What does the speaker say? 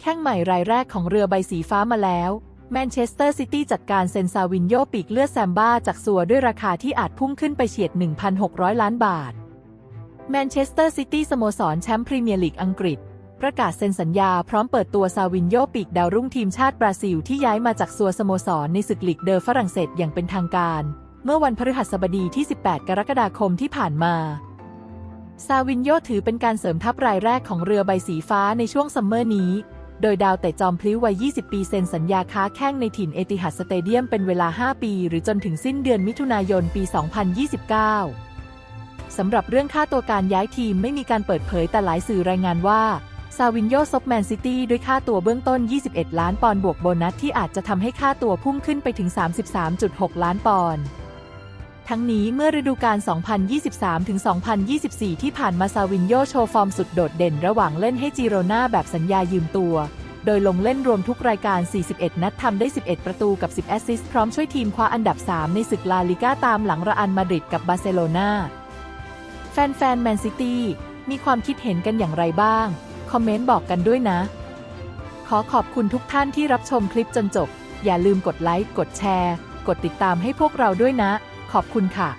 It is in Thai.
แข้งใหม่รายแรกของเรือใบสีฟ้ามาแล้วแมนเชสเตอร์ซิตี้จัดการเซนซาวินโยปีกเลือดแซมบ้าจากซัวด้วยราคาที่อาจพุ่งขึ้นไปเฉียด 1,600 ล้านบาท แมนเชสเตอร์ซิตี้สโมสรแชมป์พรีเมียร์ลีกอังกฤษ ประกาศเซ็นสัญญาพร้อมเปิดตัวซาวินโยปีกดาวรุ่งทีมชาติบราซิลที่ย้ายมาจากซัวสโมสรในศึกลีกเดอฝรั่งเศสอย่างเป็นทางการ เมื่อวันพฤหัสบดีที่ 18 กรกฎาคมที่ผ่านมาซาวินโยถือเป็นการเสริมทัพรายแรกของเรือใบสีฟ้าในช่วงซัมเมอร์นี้ โดยดาวแต่จอมพลิ้ววัย 20 ปีเซ็นสัญญาค้าแข้งในถิ่นเอติฮัดสเตเดียมเป็นเวลา 5 ปี หรือจนถึงสิ้นเดือนมิถุนายนปี 2029 สำหรับเรื่องค่าตัวการย้ายทีมไม่มีการเปิดเผยแต่หลายสื่อรายงานว่าซาวินโยซบแมนซิตี้ด้วยค่าตัวเบื้องต้น 21 ล้านปอนด์บวกโบนัสที่อาจจะทำให้ค่าตัวพุ่งขึ้นไปถึง 33.6 ล้านปอนด์ ทั้งนี้เมื่อฤดูกาล 2023-2024 ที่ผ่านมาซาวินโยโชว์ฟอร์มสุดโดดเด่นระหว่างเล่นให้จิโรนาแบบสัญญายืมตัว โดยลงเล่นรวมทุกรายการ 41 นัดทำได้ 11 ประตูกับ 10 แอสซิสต์พร้อมช่วยทีมคว้าอันดับ 3 ในศึกลาลิก้าตามหลังระอันมาดริดกับบาร์เซโลนาแฟนๆแมนซิตี้มีความคิดเห็นกันอย่างไรบ้าง คอมเมนต์บอกกันด้วยนะ ขอขอบคุณทุกท่านที่รับชมคลิปจนจบ อย่าลืมกดไลค์ กดแชร์ กดติดตามให้พวกเราด้วยนะ ขอบคุณค่ะ